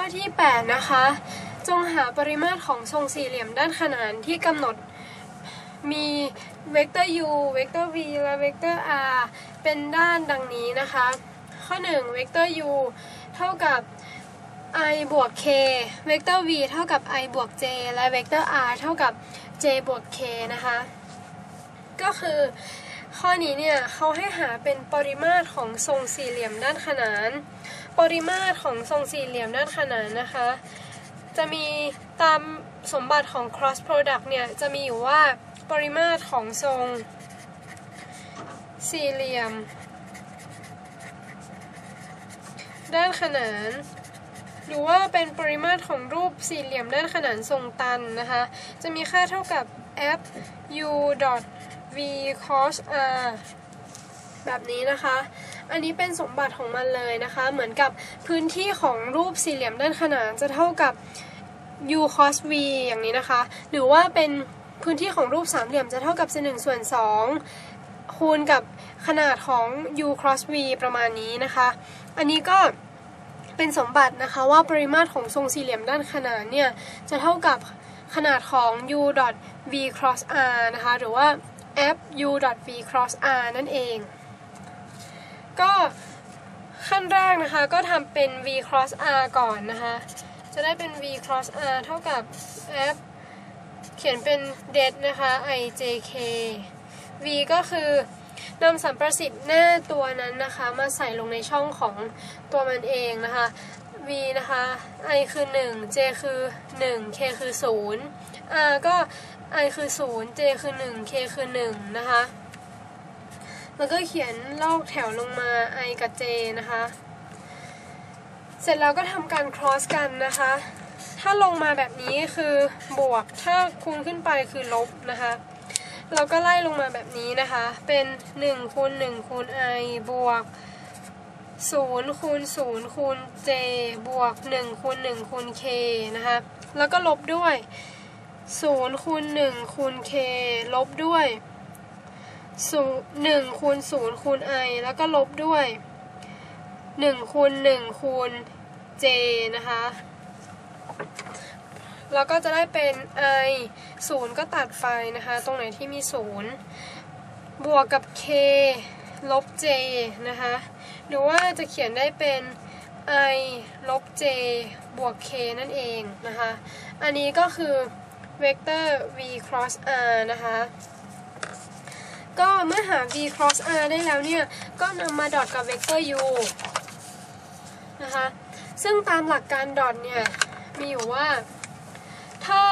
ข้อที่ 8 นะคะ จงหาปริมาตรของทรงสี่เหลี่ยมด้านขนานที่กำหนดมีเวกเตอร์ u เวกเตอร์ v และเวกเตอร์ r เป็นด้านดังนี้นะคะ ข้อ 1 เวกเตอร์ u เท่ากับ i บวก k เวกเตอร์ v เท่ากับ i บวก j และเวกเตอร์ r เท่ากับ j บวก k นะคะ ก็คือข้อนี้เนี่ยเขาให้หาเป็นปริมาตรของทรงสี่เหลี่ยมด้านขนาน ปริมาตรของทรงสี่เหลี่ยมด้านขนานนะคะ จะมีตามสมบัติของ cross product เนี่ย จะมีอยู่ว่าปริมาตรของทรงสี่เหลี่ยม ด้านขนาน หรือว่าเป็นปริมาตรของรูปสี่เหลี่ยมด้านขนานทรงตันนะคะ จะมีค่าเท่ากับ f u v cos r แบบนี้นะคะ อันนี้เป็นสมบัติของมันเลยนะคะ เหมือนกับพื้นที่ของรูปสี่เหลี่ยมด้านขนานจะเท่ากับ u cos v อย่างนี้นะคะ หรือว่าเป็นพื้นที่ของรูปสามเหลี่ยมจะเท่ากับ 1 ส่วน 2 คูณกับขนาดของ u cross v ประมาณนี้นะคะ อันนี้ก็เป็นสมบัตินะคะว่าปริมาตรของทรงสี่เหลี่ยมด้านขนานเนี่ยจะเท่ากับขนาดของ u dot v cross r นะคะ หรือว่า f u dot v cross r นั่นเอง ก็ขั้นแรกนะคะก็ทำเป็น v cross r ก่อนนะคะ จะได้เป็น v cross r เท่ากับ f เขียนเป็น det นะคะ i j k v ก็คือนำสัมประสิทธิ์หน้าตัวนั้นนะคะ มาใส่ลงในช่องของตัวมันเองนะคะ v นะคะ i คือ 1 j คือ 1 k คือ 0 r ก็ i คือ 0 j คือ 1 k คือ 1 นะคะ แล้วก็เขียนลอกแถวลงมา i กับ j นะคะ เสร็จแล้วก็ทำการ cross กันนะคะ ถ้าลงมาแบบนี้คือบวก ถ้าคูณขึ้นไปคือลบนะคะ เราก็ไล่ลงมาแบบนี้นะคะ เป็น1คูณ1คูณ i บวก0คูณ0คูณ j บวก1คูณ1คูณ k นะคะ แล้วก็ลบด้วย0คูณ1คูณ k ลบด้วย 0 1คูณ0คูณ i แล้วก็ลบด้วย1คูณ1คูณ j นะคะแล้วก็จะได้เป็น i 0ก็ตัดไฟนะคะ ตรงไหนที่มี0บวกกับ k ลบ j นะคะ หรือว่าจะเขียนได้เป็น i ลบ j บวก k นั่นเองนะคะ อันนี้ก็คือเวกเตอร์ v cross r นะคะ ก็เมื่อหา v cross r ได้แล้วเนี่ย ก็นำมาดอทกับเวกเตอร์ u นะคะ ซึ่งตามหลักการดอทเนี่ย มีอยู่ว่า ถ้า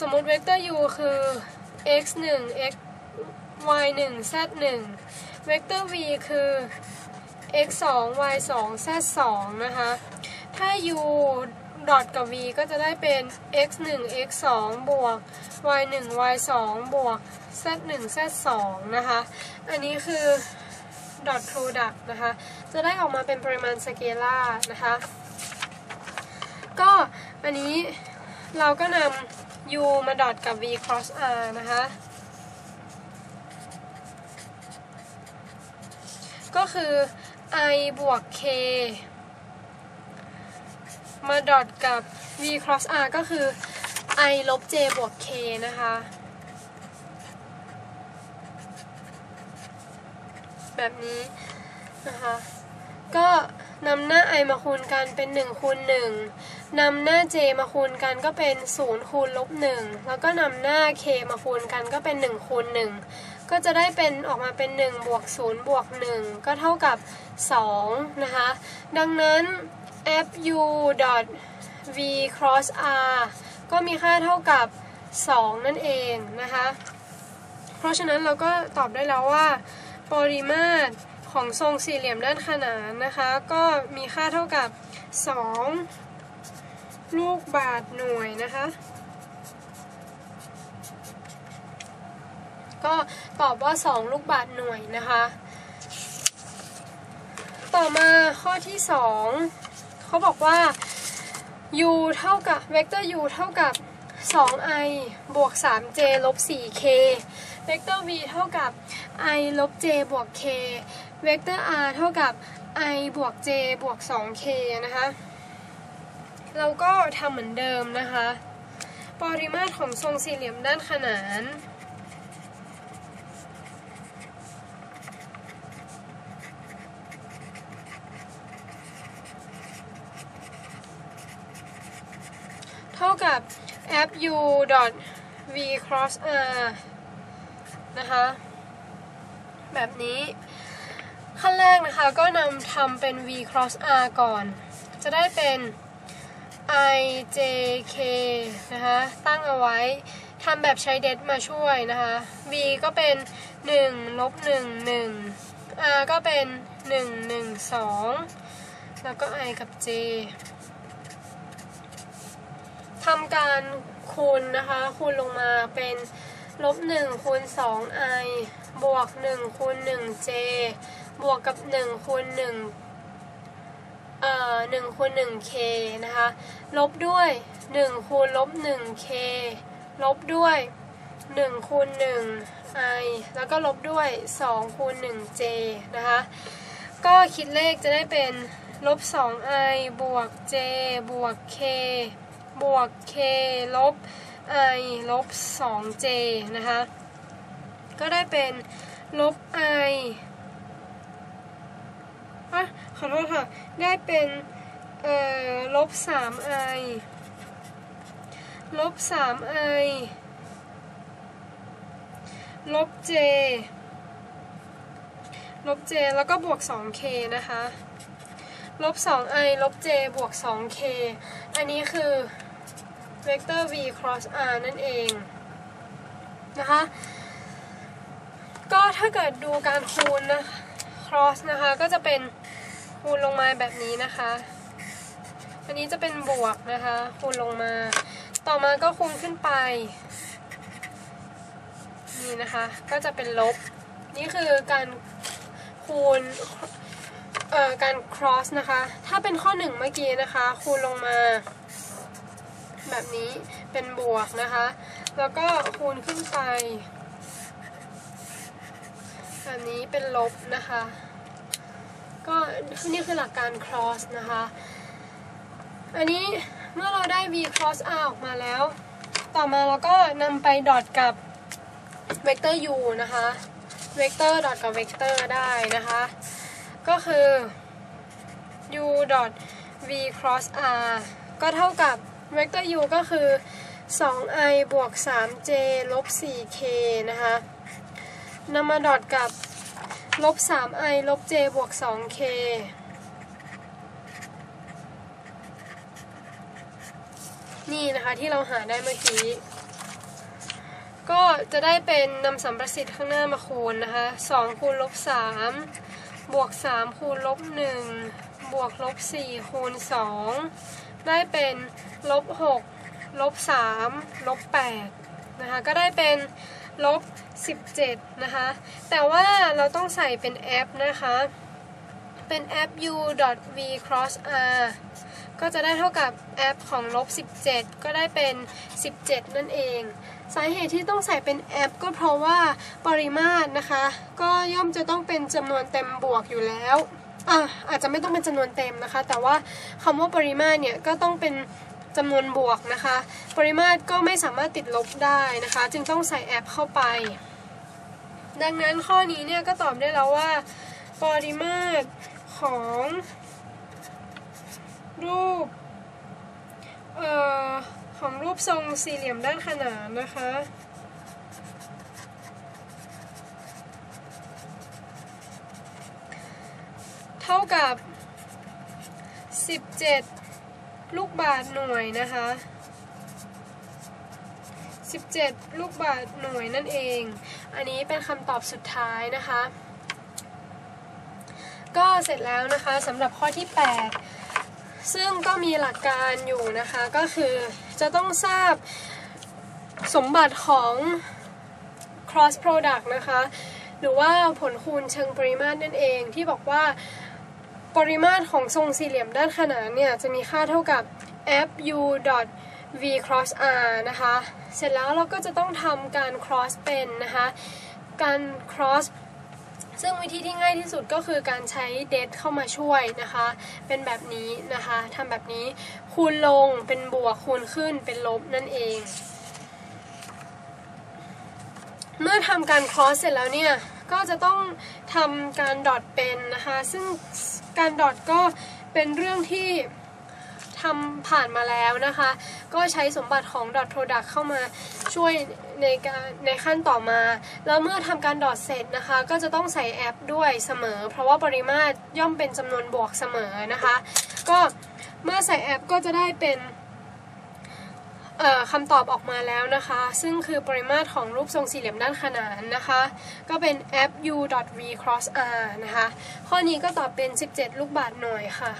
สมมติเวกเตอร์ u คือ x 1 x y 1 z 1เวกเตอร์ v คือ x 2 y 2 z 2นะคะ ถ้า u ดอทกับ v ก็จะได้เป็น x 1 x 2บวก y 1 y 2บวก z 1 z 2นะคะ อันนี้คือ dot product นะคะ จะได้ออกมาเป็นปริมาณสเกลาร์นะคะ ก็อันนี้เราก็นำ u มาดอทกับ v cross r นะคะ ก็คือ i บวก k มาดอทกับ v cross r ก็คือ i ลบ j บวก k นะคะ แบบนี้นะคะ ก็นำหน้า i มาคูณกันเป็น 1 คูณ 1 นำหน้า j มาคูณกันก็เป็น 0 คูณลบ 1 แล้วก็นำหน้า k มาคูณกันก็เป็น 1 คูณ 1 ก็จะได้เป็นออกมาเป็น 1 บวก 0 บวก 1 ก็เท่ากับ 2 นะคะ ดังนั้น f u dot v cross r ก็มีค่าเท่ากับ 2 นั่นเองนะคะ เพราะฉะนั้นเราก็ตอบได้แล้วว่า ปริมาตรของทรงสี่เหลี่ยมด้านขนานนะคะ ก็มีค่าเท่ากับ 2 ลูกบาทหน่วยนะคะ ก็ตอบว่า 2 ลูกบาทหน่วยนะคะ ต่อมาข้อที่ 2 เขาบอกว่า u เท่ากับเวกเตอร์ u เท่ากับ 2i บวก 3j ลบ 4k เวกเตอร์ v เท่ากับ i ลบ j บวก k เวกเตอร์ r เท่ากับ i บวก j บวก 2k นะคะ เราก็ทำเหมือนเดิมนะคะ ปริมาตรของทรงสี่เหลี่ยมด้านขนาน ท่ากับ f u v cross r นะคะ แบบนี้ ขั้นแรกนะคะก็นำทำเป็น v cross r ก่อน จะได้เป็น i j k นะคะ ตั้งเอาไว้ทำแบบใช้เดทมาช่วยนะคะ v ก็เป็น 1 ลบ 1 1 r ก็เป็น 1 1 2 แล้วก็ i กับ j ทำการคูณนะคะคูณลงมาเป็นลบ1คูณ 2 i บวก 1คูณ 1 j บวกกับ 1คูณ1เอ่อ1คูณ 1 k นะคะ ลบด้วย 1คูณลบ 1 k ลบด้วย 1คูณ 1 i แล้วก็ลบด้วย 2คูณ 1 j นะคะ ก็คิดเลขจะได้เป็นลบ 2 i บวก j บวก k บวก k ลบ i ลบ 2j นะคะ ก็ได้เป็นลบ i อะขอโทษค่ะ ได้เป็นเอ่อลบ 3i ลบ 3i ลบ j ลบ j แล้วก็บวก 2k นะคะ ลบ 2i ลบ j บวก 2k อันนี้คือ เวกเตอร์ v cross r นั่นเองนะคะ ก็ถ้าเกิดดูการคูณนะ cross นะคะ ก็จะเป็นคูณลงมาแบบนี้นะคะ อันนี้จะเป็นบวกนะคะ คูณลงมา ต่อมาก็คูณขึ้นไป นี่นะคะ ก็จะเป็นลบ นี่คือการคูณเอ่อการ cross นะคะ ถ้าเป็นข้อหนึ่งเมื่อกี้นะคะ คูณลงมา แบบนี้เป็นบวกนะคะ แล้วก็คูณขึ้นไปแบบนี้เป็นลบนะคะ ก็นี่คือหลักการ cross นะคะ อันนี้เมื่อเราได้ v cross r ออกมาแล้ว ต่อมาเราก็นำไปดอทกับเวกเตอร์ u นะคะเวกเตอร์ดอทกับเวกเตอร์ได้นะคะ ก็คือ u dot v cross r ก็เท่ากับ เวกเตอร์ u ก็คือ 2i บวก 3j ลบ 4k นะคะนำมาดอทกับลบ 3i ลบ j บวก 2k นี่นะคะที่เราหาได้เมื่อกี้ ก็จะได้เป็นนำสัมประสิทธิ์ข้างหน้ามาคูณนะคะ 2 คูณลบ 3 บวก 3 คูณลบ 1 บวกลบ 4 คูณ 2 ได้เป็น ลบ6ลบ3ลบ8นะคะก็ได้เป็นลบ17 นะคะ แต่ว่าเราต้องใส่เป็นแอปนะคะ เป็นแอป u v cross r ก็จะได้เท่ากับแอปของลบ17 ก็ได้เป็น 17 นั่นเอง สาเหตุที่ต้องใส่เป็นแอป ก็เพราะว่าปริมาตรนะคะ ก็ย่อมจะต้องเป็นจำนวนเต็มบวกอยู่แล้วอะอาจจะไม่ต้องเป็นจำนวนเต็มนะคะ แต่ว่าคำว่าปริมาตรเนี่ยก็ต้องเป็น จำนวนบวกนะคะ ปริมาตรก็ไม่สามารถติดลบได้นะคะ จึงต้องใส่แอปเข้าไป ดังนั้นข้อนี้เนี่ยก็ตอบได้แล้วว่า ปริมาตรของรูปเอ่อของรูปทรงสี่เหลี่ยมด้านขนานนะคะ เท่ากับ 17 ลูกบาทหน่วยนะคะ 17 ลูกบาทหน่วยนั่นเอง อันนี้เป็นคำตอบสุดท้ายนะคะ ก็เสร็จแล้วนะคะสำหรับข้อที่ 8 ซึ่งก็มีหลักการอยู่นะคะ ก็คือจะต้องทราบสมบัติของ cross product นะคะ หรือว่าผลคูณเชิงปริมาตรนั่นเองที่บอกว่า ปริมาตรของทรงสี่เหลี่ยมด้านขนานเนี่ยจะมีค่าเท่ากับ f u v cross r นะคะ เสร็จแล้วเราก็จะต้องทำการ cross เป็นนะคะ การ cross ซึ่งวิธีที่ง่ายที่สุดก็คือการใช้เดทเข้ามาช่วยนะคะ เป็นแบบนี้นะคะทำแบบนี้คูณลงเป็นบวกคูณขึ้นเป็นลบนั่นเอง เมื่อทำการ cross เสร็จแล้วเนี่ย ก็จะต้องทำการดอทเป็นนะคะ ซึ่ง การดอทก็เป็นเรื่องที่ทำผ่านมาแล้วนะคะ ก็ใช้สมบัติของ dot product เข้ามาช่วยในการในขั้นต่อมา แล้วเมื่อทำการดอทเสร็จนะคะ ก็จะต้องใส่แอปด้วยเสมอ เพราะว่าปริมาตรย่อมเป็นจำนวนบวกเสมอนะคะ ก็เมื่อใส่แอปก็จะได้เป็น คำตอบออกมาแล้วนะคะ ซึ่งคือปริมาตรของรูปทรงสี่เหลี่ยมด้านขนานนะคะ ก็เป็น f u v cross r นะคะ ข้อนี้ก็ตอบเป็น 17 ลูกบาทหน่วยค่ะ